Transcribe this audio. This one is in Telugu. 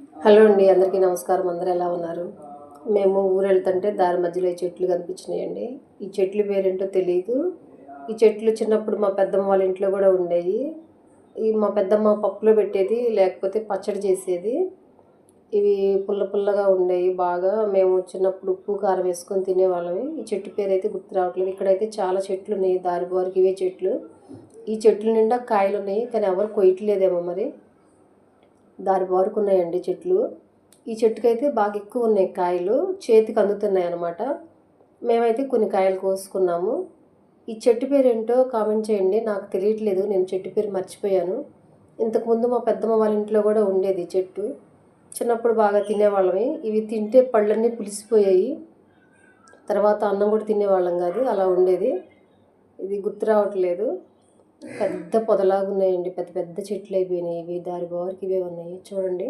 హలో అండి అందరికీ నమస్కారం. అందరూ ఎలా ఉన్నారు? మేము ఊరు వెళ్తుంటే దారి మధ్యలో ఈ చెట్లు కనిపించినాయండి. ఈ చెట్లు పేరేంటో తెలియదు ఈ చెట్లు చిన్నప్పుడు మా పెద్దమ్మ వాళ్ళ ఇంట్లో కూడా ఉండేవి. ఈ మా పెద్దమ్మ పప్పులో పెట్టేది లేకపోతే పచ్చడి చేసేది. ఇవి పుల్ల పుల్లగా ఉండేవి బాగా. మేము చిన్నప్పుడు ఉప్పు కారం వేసుకొని తినేవాళ్ళమే. ఈ చెట్టు పేరు అయితే గుర్తు రావట్లేదు. ఇక్కడైతే చాలా చెట్లు ఉన్నాయి. దారి వారికి ఇవే చెట్లు. ఈ చెట్లు నిండా కాయలు ఉన్నాయి కానీ ఎవరు కొయ్యట్లేదేమో మరి. దారి బారుకున్నాయండి చెట్లు. ఈ చెట్టుకైతే బాగా ఎక్కువ ఉన్నాయి కాయలు. చేతికి అందుతున్నాయి అన్నమాట. మేమైతే కొన్ని కాయలు కోసుకున్నాము. ఈ చెట్టు పేరు ఏంటో కామెంట్ చేయండి. నాకు తెలియట్లేదు. నేను చెట్టు పేరు మర్చిపోయాను. ఇంతకుముందు మా పెద్దమ్మ వాళ్ళ ఇంట్లో కూడా ఉండేది చెట్టు. చిన్నప్పుడు బాగా తినేవాళ్ళమే. ఇవి తింటే పళ్ళన్నీ పులిసిపోయాయి. తర్వాత అన్నం కూడా తినేవాళ్ళం కాదు. అలా ఉండేది. ఇది గుర్తు రావట్లేదు. పెద్ద పొదలాగా ఉన్నాయండి పెద్ద పెద్ద చెట్లు అయిపోయినాయి ఇవి దారి బారికి ఇవే ఉన్నాయి. చూడండి.